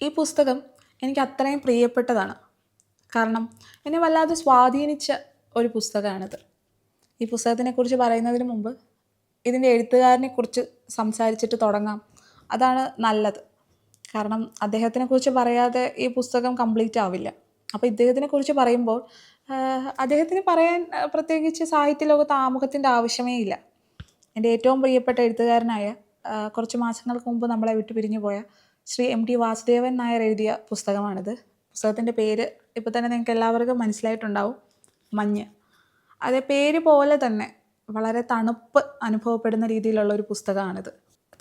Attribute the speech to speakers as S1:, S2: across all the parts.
S1: ഈ പുസ്തകം എനിക്ക് അത്രയും പ്രിയപ്പെട്ടതാണ്. കാരണം എന്നെ വല്ലാതെ സ്വാധീനിച്ച ഒരു പുസ്തകമാണിത്. ഈ പുസ്തകത്തിനെക്കുറിച്ച് പറയുന്നതിന് മുമ്പ് ഇതിന്റെ എഴുത്തുകാരനെക്കുറിച്ച് സംസാരിച്ചിട്ട് തുടങ്ങാം. അതാണ് നല്ലത്. കാരണം അദ്ദേഹത്തിനെക്കുറിച്ച് പറയാതെ ഈ പുസ്തകം കംപ്ലീറ്റ് ആവില്ല. അപ്പോൾ ഇദ്ദേഹത്തിനെക്കുറിച്ച് പറയുമ്പോൾ അദ്ദേഹത്തിന് പറയാൻ പ്രത്യേകിച്ച് സാഹിത്യ ലോകത്ത് ആമുഖത്തിന്റെ ആവശ്യമേ ഇല്ല. എന്റെ ഏറ്റവും പ്രിയപ്പെട്ട എഴുത്തുകാരനായ കുറച്ച് മാസങ്ങൾക്ക് മുമ്പ് നമ്മളെ വിട്ടു പിരിഞ്ഞു പോയ ശ്രീ എം ടി വാസുദേവൻ നായർ എഴുതിയ പുസ്തകമാണിത്. പുസ്തകത്തിന്റെ പേര് ഇപ്പോൾ തന്നെ നിങ്ങൾക്ക് എല്ലാവർക്കും മനസ്സിലായിട്ടുണ്ടാവും. മഞ്ഞ്. അതേ പേര് പോലെ തന്നെ വളരെ തണുപ്പ് അനുഭവപ്പെടുന്ന രീതിയിലുള്ള ഒരു പുസ്തകമാണിത്.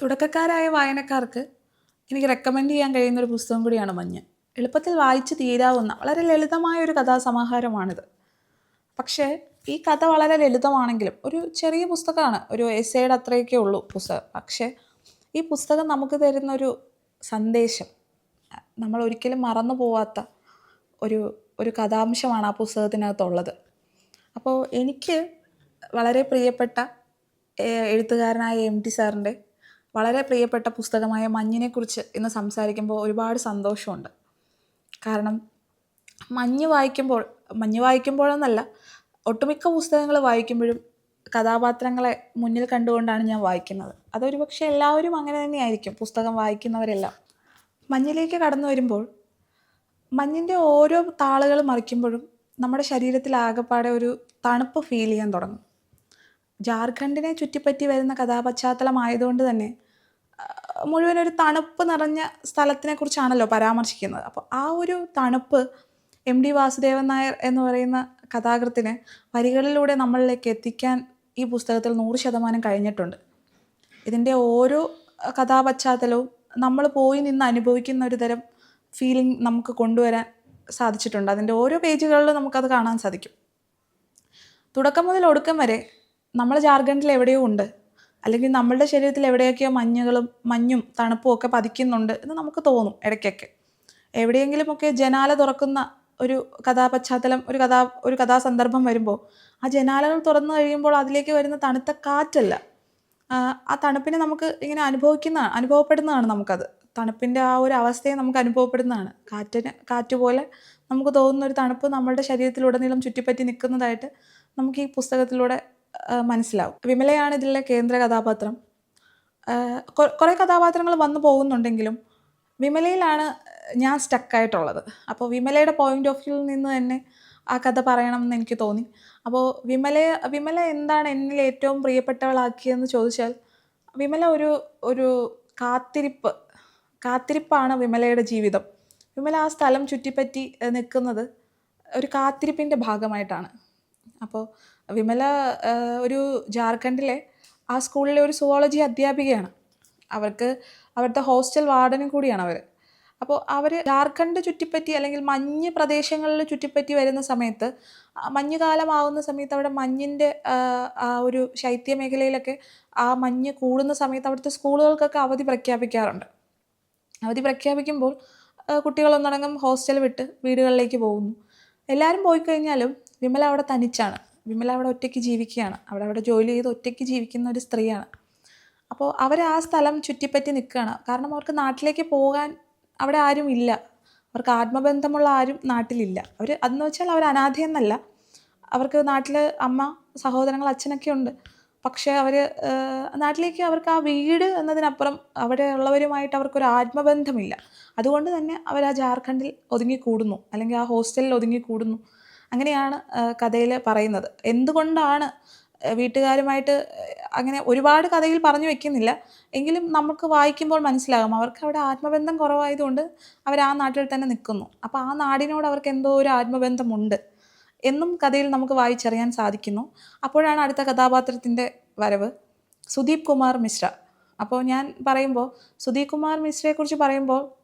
S1: തുടക്കക്കാരായ വായനക്കാർക്ക് എനിക്ക് റെക്കമെൻഡ് ചെയ്യാൻ കഴിയുന്ന ഒരു പുസ്തകം കൂടിയാണ് മഞ്ഞ്. എളുപ്പത്തിൽ വായിച്ച് തീരാവുന്ന വളരെ ലളിതമായ ഒരു കഥാസമാഹാരമാണിത്. പക്ഷേ ഈ കഥ വളരെ ലളിതമാണെങ്കിലും ഒരു ചെറിയ പുസ്തകമാണ്. ഒരു എസ്സേയുടെ അത്രയൊക്കെ ഉള്ളൂ പുസ്തകം. പക്ഷേ ഈ പുസ്തകം നമുക്ക് തരുന്ന ഒരു സന്ദേശം. നമ്മൾ ഒരിക്കലും മറന്നു പോവാത്ത ഒരു ഒരു കഥാംശമാണ് ആ പുസ്തകത്തിനകത്തുള്ളത്. അപ്പോൾ എനിക്ക് വളരെ പ്രിയപ്പെട്ട എഴുത്തുകാരനായ എം ടി സാറിന്റെ വളരെ പ്രിയപ്പെട്ട പുസ്തകമായ മഞ്ഞിനെക്കുറിച്ച് ഇന്ന് സംസാരിക്കുമ്പോൾ ഒരുപാട് സന്തോഷമുണ്ട്. കാരണം മഞ്ഞ് വായിക്കുമ്പോൾ മഞ്ഞ് വായിക്കുമ്പോഴെന്നല്ല ഒട്ടുമിക്ക പുസ്തകങ്ങൾ വായിക്കുമ്പോഴും കഥാപാത്രങ്ങളെ മുന്നിൽ കണ്ടുകൊണ്ടാണ് ഞാൻ വായിക്കുന്നത്. അതൊരു പക്ഷേ എല്ലാവരും അങ്ങനെ തന്നെയായിരിക്കും പുസ്തകം വായിക്കുന്നവരെല്ലാം. മഞ്ഞിലേക്ക് കടന്നു വരുമ്പോൾ മഞ്ഞിന്റെ ഓരോ താളുകൾ മറിക്കുമ്പോഴും നമ്മുടെ ശരീരത്തിൽ ആകെപ്പാടെ ഒരു തണുപ്പ് ഫീൽ ചെയ്യാൻ തുടങ്ങും. ജാർഖണ്ഡിനെ ചുറ്റിപ്പറ്റി വരുന്ന കഥാപശ്ചാത്തലമായതുകൊണ്ട് തന്നെ മുഴുവൻ ഒരു തണുപ്പ് നിറഞ്ഞ സ്ഥലത്തിനെ കുറിച്ചാണല്ലോ പരാമർശിക്കുന്നത്. അപ്പോൾ ആ ഒരു തണുപ്പ് എം ഡി വാസുദേവൻ നായർ എന്ന് പറയുന്ന കഥാകൃത്തിനെ വരികളിലൂടെ നമ്മളിലേക്ക് എത്തിക്കാൻ ഈ പുസ്തകത്തിൽ നൂറ് ശതമാനം കഴിഞ്ഞിട്ടുണ്ട്. ഇതിന്റെ ഓരോ കഥാപശ്ചാത്തലവും നമ്മൾ പോയി നിന്ന് അനുഭവിക്കുന്ന ഒരു തരം ഫീലിംഗ് നമുക്ക് കൊണ്ടുവരാൻ സാധിച്ചിട്ടുണ്ട്. അതിന്റെ ഓരോ പേജുകളിലും നമുക്കത് കാണാൻ സാധിക്കും. തുടക്കം മുതൽ ഒടുക്കം വരെ നമ്മൾ ജാർഖണ്ഡിൽ എവിടെയോ ഉണ്ട്. അല്ലെങ്കിൽ നമ്മളുടെ ശരീരത്തിൽ എവിടെയൊക്കെയോ മഞ്ഞുകളും മഞ്ഞും തണുപ്പും ഒക്കെ പതിക്കുന്നുണ്ട് എന്ന് നമുക്ക് തോന്നും ഇടയ്ക്കൊക്കെ. എവിടെയെങ്കിലുമൊക്കെ ജനാല തുറക്കുന്ന ഒരു കഥാപശ്ചാത്തലം ഒരു കഥാ ഒരു കഥാസന്ദർഭം വരുമ്പോൾ ആ ജനാലകൾ തുറന്നു കഴിയുമ്പോൾ അതിലേക്ക് വരുന്ന തണുത്ത കാറ്റല്ല. ആ, തണുപ്പിനെ നമുക്ക് ഇങ്ങനെ അനുഭവിക്കുന്ന അനുഭവപ്പെടുന്നതാണ് നമുക്കത്. തണുപ്പിന്റെ ആ ഒരു അവസ്ഥയെ നമുക്ക് അനുഭവപ്പെടുന്നതാണ്. കാറ്റിന് കാറ്റ് പോലെ നമുക്ക് തോന്നുന്ന ഒരു തണുപ്പ് നമ്മളുടെ ശരീരത്തിലുടനീളം ചുറ്റിപ്പറ്റി നിൽക്കുന്നതായിട്ട് നമുക്ക് ഈ പുസ്തകത്തിലൂടെ മനസ്സിലാവും. വിമലയാണ് ഇതിലെ കേന്ദ്ര കഥാപാത്രം. കുറേ കഥാപാത്രങ്ങൾ വന്നു പോകുന്നുണ്ടെങ്കിലും വിമലയിലാണ് ഞാൻ സ്റ്റക്കായിട്ടുള്ളത് അപ്പോൾ വിമലയുടെ പോയിന്റ് ഓഫ് വ്യൂവിൽ നിന്ന് തന്നെ ആ കഥ പറയണം എന്ന് എനിക്ക് തോന്നി. അപ്പോൾ വിമലയെ വിമല എന്താണ് എന്നിൽ ഏറ്റവും പ്രിയപ്പെട്ടവളാക്കിയതെന്ന് ചോദിച്ചാൽ വിമല ഒരു ഒരു കാത്തിരിപ്പ് കാത്തിരിപ്പാണ് വിമലയുടെ ജീവിതം. വിമല ആ സ്ഥലം ചുറ്റിപ്പറ്റി നിൽക്കുന്നത് ഒരു കാത്തിരിപ്പിന്റെ ഭാഗമായിട്ടാണ്. അപ്പോൾ വിമല ഒരു ജാർഖണ്ഡിലെ ആ സ്കൂളിലെ ഒരു സുവോളജി അധ്യാപികയാണ്. അവർക്ക് അവിടുത്തെ ഹോസ്റ്റൽ വാർഡനും കൂടിയാണ് അവർ അപ്പോൾ അവർ ജാർഖണ്ഡ് ചുറ്റിപ്പറ്റി അല്ലെങ്കിൽ മഞ്ഞ് പ്രദേശങ്ങളിൽ ചുറ്റിപ്പറ്റി വരുന്ന സമയത്ത് മഞ്ഞുകാലമാവുന്ന സമയത്ത് അവിടെ മഞ്ഞിന്റെ ആ ഒരു ശൈത്യ മേഖലയിലൊക്കെ ആ മഞ്ഞ് കൂടുന്ന സമയത്ത് അവിടുത്തെ സ്കൂളുകൾക്കൊക്കെ അവധി പ്രഖ്യാപിക്കാറുണ്ട്. അവധി പ്രഖ്യാപിക്കുമ്പോൾ കുട്ടികളൊന്നടങ്കം ഹോസ്റ്റൽ വിട്ട് വീടുകളിലേക്ക് പോകുന്നു. എല്ലാവരും പോയി കഴിഞ്ഞാലും വിമല അവിടെ തനിച്ചാണ്. വിമല അവിടെ ഒറ്റയ്ക്ക് ജീവിക്കുകയാണ്. അവിടെ അവിടെ ജോലി ചെയ്ത് ഒറ്റയ്ക്ക് ജീവിക്കുന്ന ഒരു സ്ത്രീയാണ്. അപ്പോൾ അവർ ആ സ്ഥലം ചുറ്റിപ്പറ്റി നിൽക്കുകയാണ് കാരണം അവർക്ക് നാട്ടിലേക്ക് പോകാൻ അവിടെ ആരും ഇല്ല. അവർക്ക് ആത്മബന്ധമുള്ള ആരും നാട്ടിലില്ല. അവർ അതെന്ന് വെച്ചാൽ അവർ അനാഥയെന്നല്ല അവർക്ക് നാട്ടിൽ അമ്മ സഹോദരങ്ങൾ അച്ഛനൊക്കെ ഉണ്ട്. പക്ഷേ അവർ നാട്ടിലേക്ക് അവർക്ക് ആ വീട് എന്നതിനപ്പുറം അവിടെ ഉള്ളവരുമായിട്ട് അവർക്കൊരു ആത്മബന്ധമില്ല. അതുകൊണ്ട് തന്നെ അവർ ആ ജാർഖണ്ഡിൽ ഒതുങ്ങിക്കൂടുന്നു. അല്ലെങ്കിൽ ആ ഹോസ്റ്റലിൽ ഒതുങ്ങിക്കൂടുന്നു. അങ്ങനെയാണ് കഥയിൽ പറയുന്നത്. എന്തുകൊണ്ടാണ് വീട്ടുകാരുമായിട്ട് അങ്ങനെ ഒരുപാട് കഥയിൽ പറഞ്ഞു വെക്കുന്നില്ല. എങ്കിലും നമുക്ക് വായിക്കുമ്പോൾ മനസ്സിലാകും. അവർക്ക് അവിടെ ആത്മബന്ധം കുറവായതുകൊണ്ട് അവർ ആ നാട്ടിൽ തന്നെ നിൽക്കുന്നു. അപ്പോൾ ആ നാടിനോട് അവർക്ക് എന്തോ ഒരു ആത്മബന്ധമുണ്ട് എന്നും കഥയിൽ നമുക്ക് വായിച്ചറിയാൻ സാധിക്കുന്നു. അപ്പോഴാണ് അടുത്ത കഥാപാത്രത്തിന്റെ വരവ് സുദീപ് കുമാർ മിശ്ര. അപ്പോൾ ഞാൻ പറയുമ്പോൾ സുദീപ് കുമാർ മിശ്രയെക്കുറിച്ച് പറയുമ്പോൾ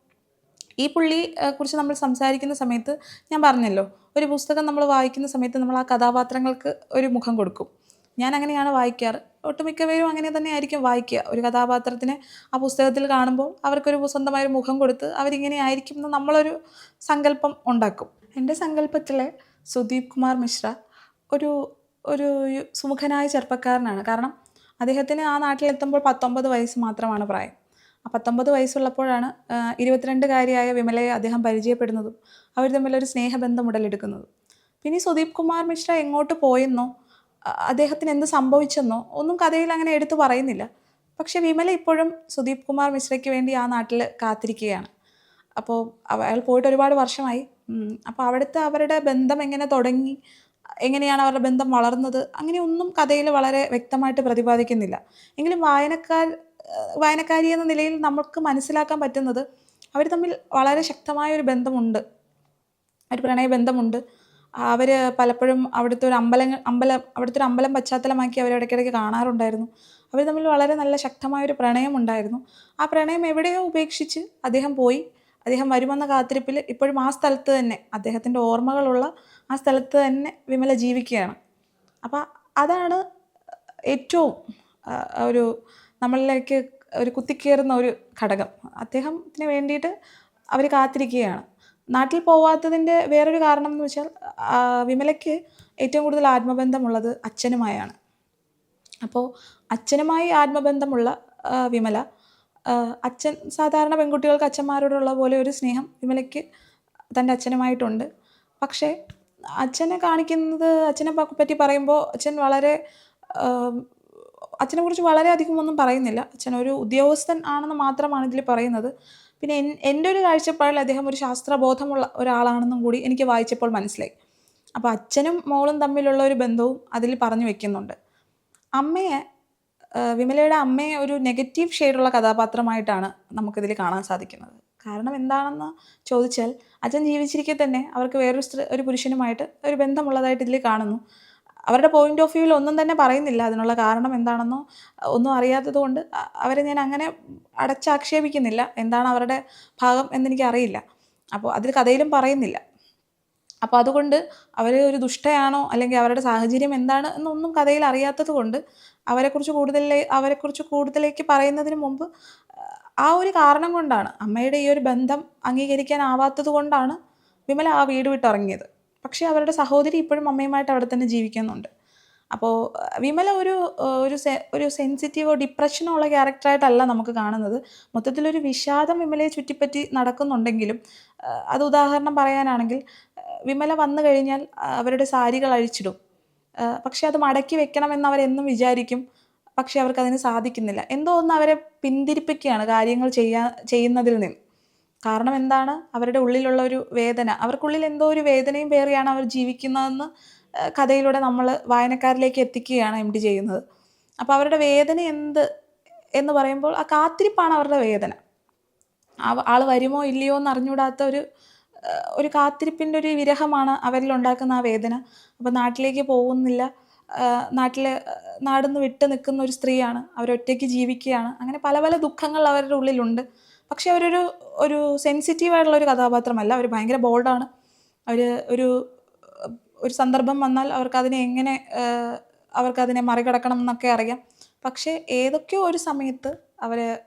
S1: ഈ പുള്ളി കുറിച്ച് നമ്മൾ സംസാരിക്കുന്ന സമയത്ത് ഞാൻ പറഞ്ഞല്ലോ ഒരു പുസ്തകം നമ്മൾ വായിക്കുന്ന സമയത്ത് നമ്മൾ ആ കഥാപാത്രങ്ങൾക്ക് ഒരു മുഖം കൊടുക്കും. ഞാൻ അങ്ങനെയാണ് വായിക്കാറ്. ഒട്ടുമിക്ക പേരും അങ്ങനെ തന്നെ ആയിരിക്കും വായിക്കുക. ഒരു കഥാപാത്രത്തിനെ ആ പുസ്തകത്തിൽ കാണുമ്പോൾ അവർക്കൊരു സ്വന്തമായൊരു മുഖം കൊടുത്ത് അവരിങ്ങനെ ആയിരിക്കും എന്ന് നമ്മളൊരു സങ്കല്പം ഉണ്ടാക്കും. എന്റെ സങ്കല്പത്തിലെ സുദീപ് കുമാർ മിശ്ര ഒരു ഒരു സുമുഖനായ ചെറുപ്പക്കാരനാണ്. കാരണം അദ്ദേഹത്തിന് ആ നാട്ടിലെത്തുമ്പോൾ പത്തൊമ്പത് വയസ്സ് മാത്രമാണ് പ്രായം. ആ പത്തൊമ്പത് വയസ്സുള്ളപ്പോഴാണ് ഇരുപത്തിരണ്ടുകാരിയായ വിമലയെ അദ്ദേഹം പരിചയപ്പെടുന്നതും അവർ തമ്മിലൊരു സ്നേഹബന്ധം ഉടലെടുക്കുന്നതും. പിന്നെ സുദീപ് കുമാർ മിശ്ര എങ്ങോട്ട് പോയെന്നോ അദ്ദേഹത്തിന് എന്ത് സംഭവിച്ചെന്നോ ഒന്നും കഥയിൽ അങ്ങനെ എടുത്തു പറയുന്നില്ല. പക്ഷെ വിമല ഇപ്പോഴും സുദീപ് കുമാർ മിശ്രയ്ക്ക് വേണ്ടി ആ നാട്ടിൽ കാത്തിരിക്കുകയാണ്. അപ്പോൾ അയാൾ പോയിട്ട് ഒരുപാട് വർഷമായി. അപ്പോൾ അവിടുത്തെ അവരുടെ ബന്ധം എങ്ങനെ തുടങ്ങി? എങ്ങനെയാണ് അവരുടെ ബന്ധം വളർന്നത്? അങ്ങനെയൊന്നും കഥയിൽ വളരെ വ്യക്തമായിട്ട് പ്രതിപാദിക്കുന്നില്ല. എങ്കിലും വായനക്കാർ വായനക്കാരി എന്ന നിലയിൽ നമുക്ക് മനസ്സിലാക്കാൻ പറ്റുന്നത് അവർ തമ്മിൽ വളരെ ശക്തമായ ഒരു ബന്ധമുണ്ട്. ഒരു പ്രണയബന്ധമുണ്ട് അവർ പലപ്പോഴും അവിടുത്തെ ഒരു അമ്പലം അമ്പലം അവിടുത്തെ ഒരു അമ്പലം പശ്ചാത്തലമാക്കി അവർ ഇടയ്ക്കിടയ്ക്ക് കാണാറുണ്ടായിരുന്നു. അവർ തമ്മിൽ വളരെ നല്ല ശക്തമായ ഒരു പ്രണയമുണ്ടായിരുന്നു ആ പ്രണയം എവിടെയോ ഉപേക്ഷിച്ച് അദ്ദേഹം പോയി. അദ്ദേഹം വരുമെന്ന കാത്തിരിപ്പിൽ ഇപ്പോഴും ആ സ്ഥലത്ത് തന്നെ അദ്ദേഹത്തിന്റെ ഓർമ്മകളുള്ള ആ സ്ഥലത്ത് തന്നെ വിമല ജീവിക്കുകയാണ്. അപ്പോൾ അതാണ് ഏറ്റവും ഒരു നമ്മളിലേക്ക് ഒരു കുത്തിക്കേറുന്ന ഒരു ഘടകം. അദ്ദേഹത്തിന് വേണ്ടിയിട്ട് അവർ കാത്തിരിക്കുകയാണ്. നാട്ടിൽ പോവാത്തതിന്റെ വേറൊരു കാരണം എന്ന് വെച്ചാൽ വിമലയ്ക്ക് ഏറ്റവും കൂടുതൽ ആത്മബന്ധമുള്ളത് അച്ഛനുമായാണ്. അപ്പോൾ അച്ഛനുമായി ആത്മബന്ധമുള്ള വിമല അച്ഛൻ സാധാരണ പെൺകുട്ടികൾക്ക് അച്ഛന്മാരോടുള്ള പോലെ ഒരു സ്നേഹം വിമലയ്ക്ക് തന്റെ അച്ഛനുമായിട്ടുണ്ട്. പക്ഷേ അച്ഛനെ കാണിക്കുന്നത് അച്ഛനെ പറ്റി പറയുമ്പോൾ അച്ഛൻ വളരെ അച്ഛനെക്കുറിച്ച് വളരെ വളരെയധികം ഒന്നും പറയുന്നില്ല. അച്ഛൻ ഒരു ഉദ്യോഗസ്ഥൻ ആണെന്ന് മാത്രമാണ് ഇതിൽ പറയുന്നത് പിന്നെ എന്റെ ഒരു കാഴ്ചപ്പാടിൽ അദ്ദേഹം ഒരു ശാസ്ത്രബോധമുള്ള ഒരാളാണെന്നും കൂടി എനിക്ക് വായിച്ചപ്പോൾ മനസ്സിലായി. അപ്പോൾ അച്ഛനും മോളും തമ്മിലുള്ള ഒരു ബന്ധവും അതിൽ പറഞ്ഞു വെക്കുന്നുണ്ട്. അമ്മയെ വിമലയുടെ അമ്മയെ ഒരു നെഗറ്റീവ് ഷെയ്ഡുള്ള കഥാപാത്രമായിട്ടാണ് നമുക്കിതിൽ കാണാൻ സാധിക്കുന്നത്. കാരണം എന്താണെന്ന് ചോദിച്ചാൽ അച്ഛൻ ജീവിച്ചിരിക്കെ തന്നെ അവർക്ക് വേറൊരു സ്ത്രീ ഒരു പുരുഷനുമായിട്ട് ഒരു ബന്ധമുള്ളതായിട്ട് ഇതിൽ കാണുന്നു. അവരുടെ പോയിന്റ് ഓഫ് വ്യൂവിൽ ഒന്നും തന്നെ പറയുന്നില്ല. അതിനുള്ള കാരണം എന്താണെന്നോ ഒന്നും അറിയാത്തത് കൊണ്ട് അവരെ ഞാൻ അങ്ങനെ അടച്ചാക്ഷേപിക്കുന്നില്ല. എന്താണ് അവരുടെ ഭാഗം എന്നെനിക്ക് അറിയില്ല അപ്പോൾ അതിൽ കഥയിലും പറയുന്നില്ല. അപ്പോൾ അതുകൊണ്ട് അവർ ഒരു ദുഷ്ടയാണോ അല്ലെങ്കിൽ അവരുടെ സാഹചര്യം എന്താണ് എന്നൊന്നും കഥയിൽ അറിയാത്തത് കൊണ്ട് അവരെക്കുറിച്ച് കൂടുതൽ അവരെക്കുറിച്ച് കൂടുതലേക്ക് പറയുന്നതിന് മുമ്പ് ആ ഒരു കാരണം കൊണ്ടാണ് അമ്മയുടെ ഈ ഒരു ബന്ധം അംഗീകരിക്കാനാവാത്തത് കൊണ്ടാണ് വിമല ആ വീട് വിട്ടിറങ്ങിയത് പക്ഷേ അവരുടെ സഹോദരി ഇപ്പോഴും അമ്മയുമായിട്ട് അവിടെ തന്നെ ജീവിക്കുന്നുണ്ട്. അപ്പോൾ വിമല ഒരു ഒരു ഒരു സെൻസിറ്റീവോ ഡിപ്രഷനോ ഉള്ള ക്യാരക്ടറായിട്ടല്ല നമുക്ക് കാണുന്നത്. മൊത്തത്തിലൊരു വിഷാദം വിമലയെ ചുറ്റിപ്പറ്റി നടക്കുന്നുണ്ടെങ്കിലും അത് ഉദാഹരണം പറയാനാണെങ്കിൽ വിമല വന്നു കഴിഞ്ഞാൽ അവരുടെ സാരികൾ അഴിച്ചിടും. പക്ഷേ അത് മടക്കി വെക്കണമെന്ന് അവരെന്നും വിചാരിക്കും. പക്ഷേ അവർക്ക് അതിന് സാധിക്കുന്നില്ല. എന്തോ ഒന്ന് അവരെ പിന്തിരിപ്പിക്കുകയാണ് കാര്യങ്ങൾ ചെയ്യാ ചെയ്യുന്നതിൽ നിന്ന്. കാരണം എന്താണ്? അവരുടെ ഉള്ളിലുള്ള ഒരു വേദന. അവർക്കുള്ളിൽ എന്തോ ഒരു വേദനയും പേറിയാണ് അവർ ജീവിക്കുന്നതെന്ന് കഥയിലൂടെ നമ്മൾ വായനക്കാരിലേക്ക് എത്തിക്കുകയാണ് എം ഡി ചെയ്യുന്നത്. അപ്പോൾ അവരുടെ വേദന എന്ത് എന്ന് പറയുമ്പോൾ ആ കാത്തിരിപ്പാണ് അവരുടെ വേദന. ആൾ വരുമോ ഇല്ലയോ എന്ന് അറിഞ്ഞുകൂടാത്ത ഒരു ഒരു കാത്തിരിപ്പിന്റെ ഒരു വിരഹമാണ് അവരിൽ ഉണ്ടാക്കുന്ന ആ വേദന. അപ്പോൾ നാട്ടിലേക്ക് പോകുന്നില്ല. നാട്ടിൽ നാടിന്ന് വിട്ട് നിൽക്കുന്ന ഒരു സ്ത്രീയാണ്. അവരൊറ്റയ്ക്ക് ജീവിക്കുകയാണ്. അങ്ങനെ പല പല ദുഃഖങ്ങൾ അവരുടെ ഉള്ളിലുണ്ട്. പക്ഷെ അവരൊരു ഒരു സെൻസിറ്റീവായിട്ടുള്ള ഒരു കഥാപാത്രമല്ല. അവർ ഭയങ്കര ബോൾഡാണ് അവർ ഒരു ഒരു സന്ദർഭം വന്നാൽ അവർക്കതിനെ എങ്ങനെ അവർക്കതിനെ മറികടക്കണം എന്നൊക്കെ അറിയാം. പക്ഷേ ഏതൊക്കെയോ ഒരു സമയത്ത് അവർ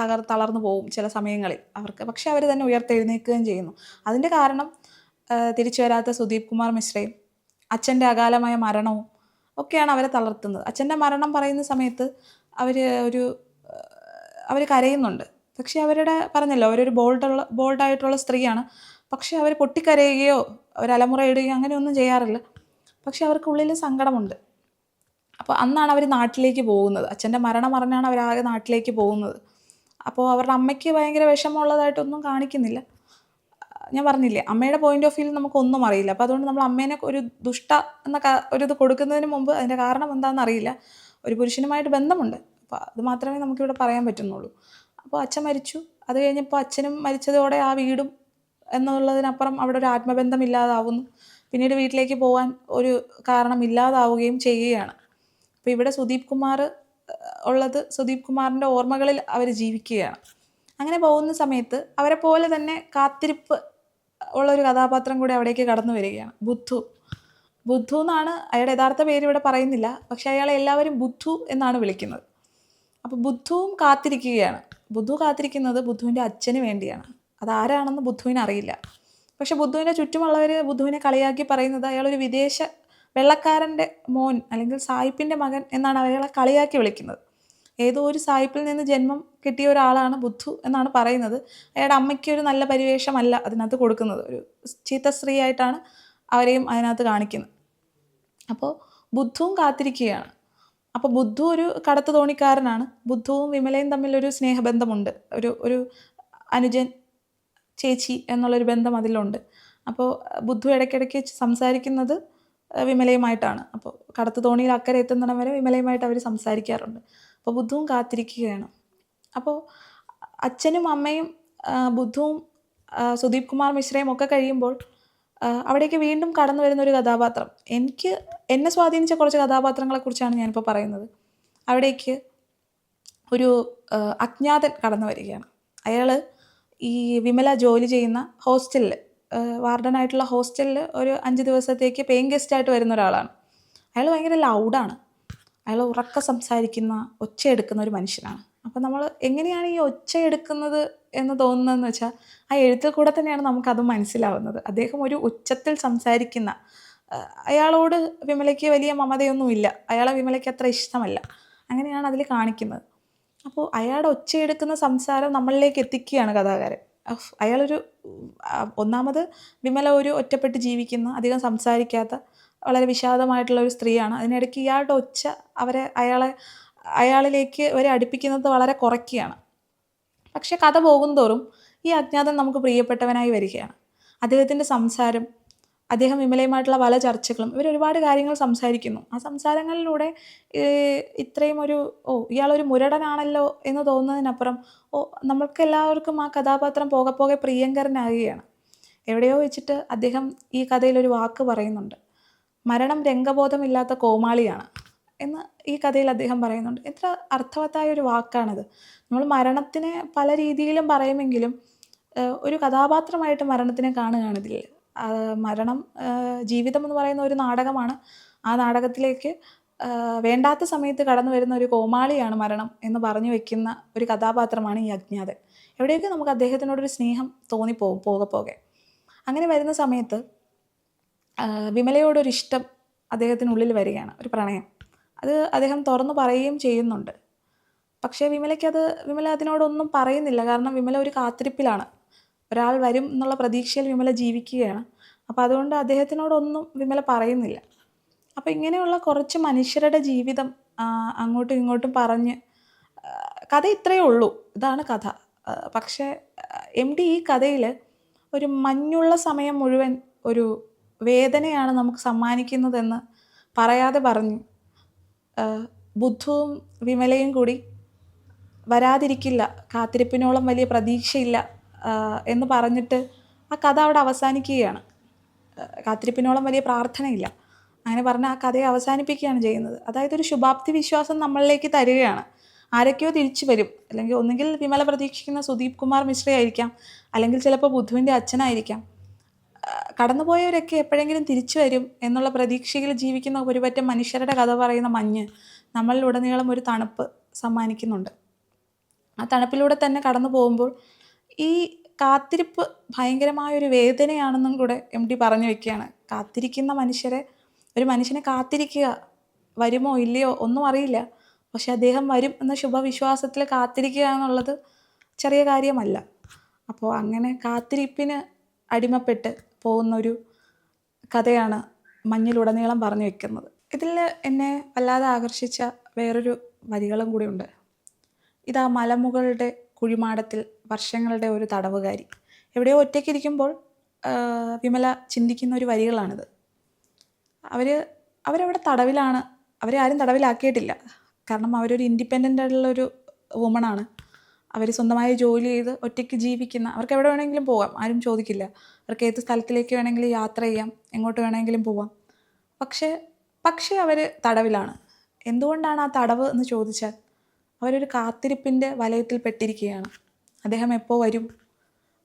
S1: തകർ തളർന്നു പോകും ചില സമയങ്ങളിൽ അവർക്ക്. പക്ഷേ അവർ തന്നെ ഉയർത്തെഴുന്നേൽക്കുകയും ചെയ്യുന്നു. അതിന്റെ കാരണം തിരിച്ചു വരാത്ത സുദീപ് കുമാർ മിശ്രയും അച്ഛന്റെ അകാലമായ മരണവും ഒക്കെയാണ് അവരെ തളർത്തുന്നത്. അച്ഛന്റെ മരണം പറയുന്ന സമയത്ത് അവർ ഒരു അവർ കരയുന്നുണ്ട്. പക്ഷേ അവരുടെ പറഞ്ഞല്ലോ അവരൊരു ബോൾഡുള്ള ബോൾഡായിട്ടുള്ള സ്ത്രീയാണ്. പക്ഷേ അവർ പൊട്ടിക്കരയുകയോ അവർ അലമുറയിടുകയോ അങ്ങനെയൊന്നും ചെയ്യാറില്ല. പക്ഷേ അവർക്കുള്ളിൽ സങ്കടമുണ്ട്. അപ്പോൾ അന്നാണ് അവർ നാട്ടിലേക്ക് പോകുന്നത്. അച്ഛന്റെ മരണം അറിഞ്ഞാണ് ആകെ നാട്ടിലേക്ക് പോകുന്നത്. അപ്പോൾ അവരുടെ അമ്മയ്ക്ക് ഭയങ്കര വിഷമമുള്ളതായിട്ടൊന്നും കാണിക്കുന്നില്ല. ഞാൻ പറഞ്ഞില്ലേ അമ്മയുടെ പോയിന്റ് ഓഫ് വ്യൂവിൽ നമുക്കൊന്നും അറിയില്ല. അപ്പോൾ അതുകൊണ്ട് നമ്മൾ അമ്മേനെ ഒരു ദുഷ്ട എന്ന ഒരിത് കൊടുക്കുന്നതിന് മുമ്പ് അതിന്റെ കാരണം എന്താണെന്ന് അറിയില്ല. ഒരു പുരുഷനുമായിട്ട് ബന്ധമുണ്ട്. അപ്പോൾ അത് മാത്രമേ നമുക്കിവിടെ പറയാൻ പറ്റുന്നുള്ളൂ. അപ്പോൾ അച്ഛൻ മരിച്ചു. അത് കഴിഞ്ഞപ്പോൾ അച്ഛനും മരിച്ചതോടെ ആ വീടും എന്നുള്ളതിനപ്പുറം അവിടെ ഒരു ആത്മബന്ധം ഇല്ലാതാവുന്നു. പിന്നീട് വീട്ടിലേക്ക് പോകാൻ ഒരു കാരണം ഇല്ലാതാവുകയും ചെയ്യുകയാണ്. അപ്പോൾ ഇവിടെ സുദീപ് കുമാർ ഉള്ളത് സുദീപ് കുമാറിന്റെ ഓർമ്മകളിൽ അവർ ജീവിക്കുകയാണ്. അങ്ങനെ പോകുന്ന സമയത്ത് അവരെ പോലെ തന്നെ കാത്തിരിപ്പ് ഉള്ള ഒരു കഥാപാത്രം കൂടി അവിടേക്ക് കടന്നു വരികയാണ്. ബുദ്ധു. ബുദ്ധു എന്നാണ് അയാളുടെ യഥാർത്ഥ പേര് ഇവിടെ പറയുന്നില്ല. പക്ഷേ അയാളെ എല്ലാവരും ബുദ്ധു എന്നാണ് വിളിക്കുന്നത്. അപ്പോൾ ബുദ്ധുവും കാത്തിരിക്കുകയാണ്. ബുദ്ധു കാത്തിരിക്കുന്നത് ബുദ്ധുവിന്റെ അച്ഛന് വേണ്ടിയാണ്. അതാരാണെന്ന് ബുദ്ധുവിന് അറിയില്ല. പക്ഷെ ബുദ്ധുവിന്റെ ചുറ്റുമുള്ളവർ ബുദ്ധുവിനെ കളിയാക്കി പറയുന്നത് അയാളൊരു വിദേശ വെള്ളക്കാരന്റെ മോൻ അല്ലെങ്കിൽ സായിപ്പിന്റെ മകൻ എന്നാണ് അയാളെ കളിയാക്കി വിളിക്കുന്നത്. ഏതോ ഒരു സായിപ്പിൽ നിന്ന് ജന്മം കിട്ടിയ ഒരാളാണ് ബുദ്ധു എന്നാണ് പറയുന്നത്. അയാളുടെ അമ്മയ്ക്ക് ഒരു നല്ല പരിവേഷമല്ല അതിനകത്ത് കൊടുക്കുന്നത്. ഒരു ചീത്ത സ്ത്രീ ആയിട്ടാണ് അവരെയും അതിനകത്ത് കാണിക്കുന്നത്. അപ്പോൾ ബുദ്ധുവും കാത്തിരിക്കുകയാണ്. അപ്പോൾ ബുദ്ധു ഒരു കടത്ത് തോണിക്കാരനാണ്. ബുദ്ധുവും വിമലയും തമ്മിലൊരു സ്നേഹബന്ധമുണ്ട്. ഒരു ഒരു അനുജൻ ചേച്ചി എന്നുള്ളൊരു ബന്ധം അതിലുണ്ട്. അപ്പോൾ ബുദ്ധു ഇടയ്ക്കിടയ്ക്ക് സംസാരിക്കുന്നത് വിമലയുമായിട്ടാണ്. അപ്പോൾ കടത്ത് തോണിയിൽ അക്കരെ എത്തുന്നിടം വരെ വിമലയുമായിട്ട് അവർ സംസാരിക്കാറുണ്ട്. അപ്പോൾ ബുദ്ധുവും കാത്തിരിക്കുകയാണ്. അപ്പോൾ അച്ഛനും അമ്മയും ബുദ്ധുവും സുദീപ് കുമാർ മിശ്രയും ഒക്കെ കഴിയുമ്പോൾ അവിടേക്ക് വീണ്ടും കടന്നു വരുന്ന ഒരു കഥാപാത്രം. എനിക്ക് എന്നെ സ്വാധീനിച്ച കുറച്ച് കഥാപാത്രങ്ങളെ കഥാപാത്രങ്ങളെക്കുറിച്ചാണ് ഞാനിപ്പോൾ പറയുന്നത്. അവിടേക്ക് ഒരു അജ്ഞാതൻ കടന്നു വരികയാണ്. അയാൾ ഈ വിമല ജോലി ചെയ്യുന്ന ഹോസ്റ്റലിൽ വാർഡനായിട്ടുള്ള ഹോസ്റ്റലിൽ ഒരു അഞ്ച് ദിവസത്തേക്ക് പേയിങ് ഗസ്റ്റായിട്ട് വരുന്ന ഒരാളാണ്. അയാൾ ഭയങ്കര ലൗഡാണ് അയാൾ ഉറക്ക സംസാരിക്കുന്ന ഒച്ചയെടുക്കുന്ന ഒരു മനുഷ്യനാണ്. അപ്പോൾ നമ്മൾ എങ്ങനെയാണ് ഈ ഒച്ചയെടുക്കുന്നത് എന്ന് തോന്നുന്നതെന്ന് വെച്ചാൽ ആ എഴുത്തിൽ കൂടെ തന്നെയാണ് നമുക്കത് മനസ്സിലാവുന്നത്. അദ്ദേഹം ഒരു ഉച്ചത്തിൽ സംസാരിക്കുന്ന അയാളോട് വിമലയ്ക്ക് വലിയ മമതയൊന്നുമില്ല. അയാളെ വിമലയ്ക്ക് അത്ര ഇഷ്ടമല്ല. അങ്ങനെയാണ് അതിൽ കാണിക്കുന്നത്. അപ്പോൾ അയാളുടെ ഒച്ചയെടുക്കുന്ന സംസാരം നമ്മളിലേക്ക് എത്തിക്കുകയാണ് കഥാകാരൻ. അയാളൊരു ഒന്നാമത് വിമല ഒരു ഒറ്റപ്പെട്ട് ജീവിക്കുന്ന അധികം സംസാരിക്കാത്ത വളരെ വിഷാദമായിട്ടുള്ള ഒരു സ്ത്രീയാണ്. അതിനിടയ്ക്ക് ഇയാളുടെ ഒച്ച അവരെ അയാളെ അയാളിലേക്ക് അവരെ അടുപ്പിക്കുന്നത് വളരെ കുറയ്ക്കുകയാണ്. പക്ഷെ കഥ പോകുന്തോറും ഈ അജ്ഞാതൻ നമുക്ക് പ്രിയപ്പെട്ടവനായി വരികയാണ്. അദ്ദേഹത്തിന്റെ സംസാരം അദ്ദേഹം വിമലയുമായിട്ടുള്ള പല ചർച്ചകളും ഇവർ ഒരുപാട് കാര്യങ്ങൾ സംസാരിക്കുന്നു. ആ സംസാരങ്ങളിലൂടെ ഇത്രയും ഒരു ഓ ഇയാളൊരു മുരടനാണല്ലോ എന്ന് തോന്നുന്നതിനപ്പുറം ഓ നമ്മൾക്ക് എല്ലാവർക്കും ആ കഥാപാത്രം പോകെ പോകെ പ്രിയങ്കരനാകുകയാണ്. എവിടെയോ വെച്ചിട്ട് അദ്ദേഹം ഈ കഥയിൽ ഒരു വാക്ക് പറയുന്നുണ്ട്. മരണം രംഗബോധമില്ലാത്ത കോമാളിയാണ്. എന്ന് ഈ കഥയിൽ അദ്ദേഹം പറയുന്നുണ്ട്. എത്ര അർത്ഥവത്തായ ഒരു വാക്കാണത്. നമ്മൾ മരണത്തിനെ പല രീതിയിലും പറയുമെങ്കിലും ഒരു കഥാപാത്രമായിട്ട് മരണത്തിനെ കാണുകയാണ് മരണം ജീവിതം എന്ന് പറയുന്ന ഒരു നാടകമാണ്. ആ നാടകത്തിലേക്ക് വേണ്ടാത്ത സമയത്ത് കടന്നു വരുന്ന ഒരു കോമാളിയാണ് മരണം എന്ന് പറഞ്ഞു വെക്കുന്ന ഒരു കഥാപാത്രമാണ് ഈ അജ്ഞാതൻ. എവിടെയൊക്കെ നമുക്ക് അദ്ദേഹത്തിനോടൊരു സ്നേഹം തോന്നിപ്പോകും പോകെ പോകെ. അങ്ങനെ വരുന്ന സമയത്ത് വിമലയോടൊരിഷ്ടം അദ്ദേഹത്തിനുള്ളിൽ വരികയാണ്. ഒരു പ്രണയം. അത് അദ്ദേഹം തുറന്നു പറയുകയും ചെയ്യുന്നുണ്ട്. പക്ഷേ വിമലയ്ക്കത് വിമല അതിനോടൊന്നും പറയുന്നില്ല. കാരണം വിമല ഒരു കാത്തിരിപ്പിലാണ്. ഒരാൾ വരും എന്നുള്ള പ്രതീക്ഷയിൽ വിമല ജീവിക്കുകയാണ്. അപ്പോൾ അതുകൊണ്ട് അദ്ദേഹത്തിനോടൊന്നും വിമല പറയുന്നില്ല. അപ്പോൾ ഇങ്ങനെയുള്ള കുറച്ച് മനുഷ്യരുടെ ജീവിതം അങ്ങോട്ടും ഇങ്ങോട്ടും പറഞ്ഞ് കഥ ഇത്രയേ ഉള്ളൂ. ഇതാണ് കഥ. പക്ഷേ എം ഡി ഈ കഥയിൽ ഒരു മഞ്ഞുള്ള സമയം മുഴുവൻ ഒരു വേദനയാണ് നമുക്ക് സമ്മാനിക്കുന്നതെന്ന് പറയാതെ പറഞ്ഞു. ബുദ്ധുവും വിമലയും കൂടി വരാതിരിക്കില്ല. കാത്തിരിപ്പിനോളം വലിയ പ്രതീക്ഷയില്ല എന്ന് പറഞ്ഞിട്ട് ആ കഥ അവിടെ അവസാനിക്കുകയാണ്. കാത്തിരിപ്പിനോളം വലിയ പ്രാർത്ഥനയില്ല. അങ്ങനെ പറഞ്ഞ് ആ കഥയെ അവസാനിപ്പിക്കുകയാണ് ചെയ്യുന്നത്. അതായത് ഒരു ശുഭാപ്തി വിശ്വാസം നമ്മളിലേക്ക് തരികയാണ്. ആരൊക്കെയോ തിരിച്ചു വരും. അല്ലെങ്കിൽ ഒന്നുകിൽ വിമല പ്രതീക്ഷിക്കുന്ന സുദീപ് കുമാർ മിശ്രയായിരിക്കാം. അല്ലെങ്കിൽ ചിലപ്പോൾ ബുദ്ധുവിന്റെ അച്ഛനായിരിക്കാം. കടന്നുപോയവരൊക്കെ എപ്പോഴെങ്കിലും തിരിച്ചു വരും എന്നുള്ള പ്രതീക്ഷയിൽ ജീവിക്കുന്ന ഒരുപറ്റം മനുഷ്യരുടെ കഥ പറയുന്ന മഞ്ഞ് നമ്മളിൽ ഉടനീളം ഒരു തണുപ്പ് സമ്മാനിക്കുന്നുണ്ട്. ആ തണുപ്പിലൂടെ തന്നെ കടന്നു പോകുമ്പോൾ ഈ കാത്തിരിപ്പ് ഭയങ്കരമായ ഒരു വേദനയാണെന്നും കൂടെ എം ഡി പറഞ്ഞു വെക്കുകയാണ്. കാത്തിരിക്കുന്ന മനുഷ്യരെ ഒരു മനുഷ്യനെ കാത്തിരിക്കുക വരുമോ ഇല്ലയോ ഒന്നും അറിയില്ല. പക്ഷെ അദ്ദേഹം വരും എന്ന ശുഭവിശ്വാസത്തിൽ കാത്തിരിക്കുക എന്നുള്ളത് ചെറിയ കാര്യമല്ല. അപ്പോൾ അങ്ങനെ കാത്തിരിപ്പിന് അടിമപ്പെട്ട് പോകുന്നൊരു കഥയാണ് മഞ്ഞിലുടനീളം പറഞ്ഞു വെക്കുന്നത്. ഇതിൽ എന്നെ വല്ലാതെ ആകർഷിച്ച വേറൊരു വരികളും കൂടിയുണ്ട് ഇതാ മലമുകളുടെ കുഴിമാടത്തിൽ വർഷങ്ങളുടെ ഒരു തടവുകാരി. എവിടെയോ ഒറ്റയ്ക്കിരിക്കുമ്പോൾ ഇരിക്കുമ്പോൾ വിമല ചിന്തിക്കുന്ന ഒരു വരികളാണിത്. അവർ അവരവിടെ തടവിലാണ്. അവരെ ആരും തടവിലാക്കിയിട്ടില്ല. കാരണം അവരൊരു ഇൻഡിപെൻഡന്റ് ആയിട്ടുള്ളൊരു വുമണാണ് അവർ സ്വന്തമായി ജോലി ചെയ്ത് ഒറ്റയ്ക്ക് ജീവിക്കുന്ന അവർക്ക് എവിടെ വേണമെങ്കിലും പോകാം ആരും ചോദിക്കില്ല. അവർക്ക് ഏത് സ്ഥലത്തിലേക്ക് വേണമെങ്കിലും യാത്ര ചെയ്യാം എങ്ങോട്ട് വേണമെങ്കിലും പോവാം. പക്ഷേ പക്ഷേ അവർ തടവിലാണ്. എന്തുകൊണ്ടാണ് ആ തടവ് എന്ന് ചോദിച്ചാൽ അവരൊരു കാത്തിരിപ്പിന്റെ വലയത്തിൽ പെട്ടിരിക്കുകയാണ്. അദ്ദേഹം എപ്പോൾ വരും?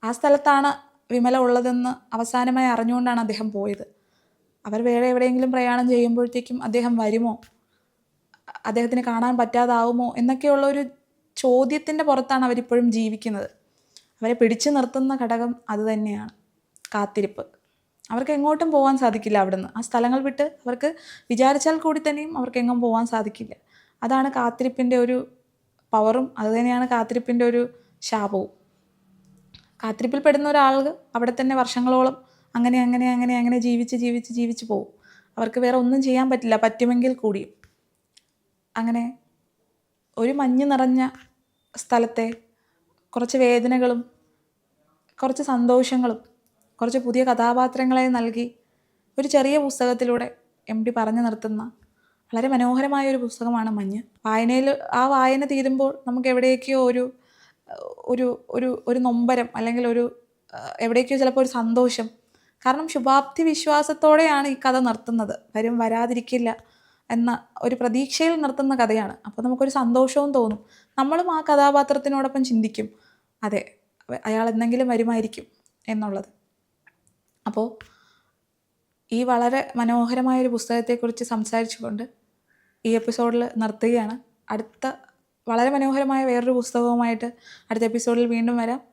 S1: ആ സ്ഥലത്താണ് വിമല ഉള്ളതെന്ന് അവസാനമായി അറിഞ്ഞുകൊണ്ടാണ് അദ്ദേഹം പോയത്. അവർ വേറെ എവിടെയെങ്കിലും പ്രയാണം ചെയ്യുമ്പോഴത്തേക്കും അദ്ദേഹം വരുമോ? അദ്ദേഹത്തിന് കാണാൻ പറ്റാതാവുമോ? എന്നൊക്കെയുള്ള ഒരു ചോദ്യത്തിന്റെ പുറത്താണ് അവരിപ്പോഴും ജീവിക്കുന്നത്. അവരെ പിടിച്ചു നിർത്തുന്ന ഘടകം അതുതന്നെയാണ് കാത്തിരിപ്പ്. അവർക്ക് എങ്ങോട്ടും പോകാൻ സാധിക്കില്ല അവിടുന്ന്. ആ സ്ഥലങ്ങൾ വിട്ട് അവർക്ക് വിചാരിച്ചാൽ കൂടി തന്നെയും അവർക്ക് എങ്ങും പോകാൻ സാധിക്കില്ല. അതാണ് കാത്തിരിപ്പിന്റെ ഒരു പവറും അതുതന്നെയാണ് കാത്തിരിപ്പിന്റെ ഒരു ശാപവും. കാത്തിരിപ്പിൽ പെടുന്ന ഒരാൾ അവിടെ തന്നെ വർഷങ്ങളോളം അങ്ങനെ അങ്ങനെ അങ്ങനെ അങ്ങനെ ജീവിച്ച് ജീവിച്ച് ജീവിച്ച് പോകും. അവർക്ക് വേറെ ഒന്നും ചെയ്യാൻ പറ്റില്ല. പറ്റുമെങ്കിൽ കൂടിയും. അങ്ങനെ ഒരു മഞ്ഞ് നിറഞ്ഞ സ്ഥലത്തെ കുറച്ച് വേദനകളും കുറച്ച് സന്തോഷങ്ങളും കുറച്ച് പുതിയ കഥാപാത്രങ്ങളെ നൽകി ഒരു ചെറിയ പുസ്തകത്തിലൂടെ എം ടി പറഞ്ഞു നിർത്തുന്ന വളരെ മനോഹരമായ ഒരു പുസ്തകമാണ് മഞ്ഞ്. വായനയിൽ ആ വായന തീരുമ്പോൾ നമുക്ക് എവിടേക്കോ ഒരു ഒരു ഒരു ഒരു നൊമ്പരം അല്ലെങ്കിൽ ഒരു എവിടേക്കോ ചിലപ്പോൾ ഒരു സന്തോഷം. കാരണം ശുഭാപ്തി വിശ്വാസത്തോടെയാണ് ഈ കഥ നിർത്തുന്നത്. വരും വരാതിരിക്കില്ല എന്ന ഒരു പ്രതീക്ഷയിൽ നിർത്തുന്ന കഥയാണ്. അപ്പോൾ നമുക്കൊരു സന്തോഷവും തോന്നും. നമ്മളും ആ കഥാപാത്രത്തിനോടൊപ്പം ചിന്തിക്കും. അതെ അയാൾ എന്തെങ്കിലും വരുമായിരിക്കും എന്നുള്ളത്. അപ്പോൾ ഈ വളരെ മനോഹരമായൊരു പുസ്തകത്തെക്കുറിച്ച് സംസാരിച്ചുകൊണ്ട് ഈ എപ്പിസോഡിൽ നിർത്തുകയാണ്. അടുത്ത വളരെ മനോഹരമായ വേറൊരു പുസ്തകവുമായിട്ട് അടുത്ത എപ്പിസോഡിൽ വീണ്ടും വരാം.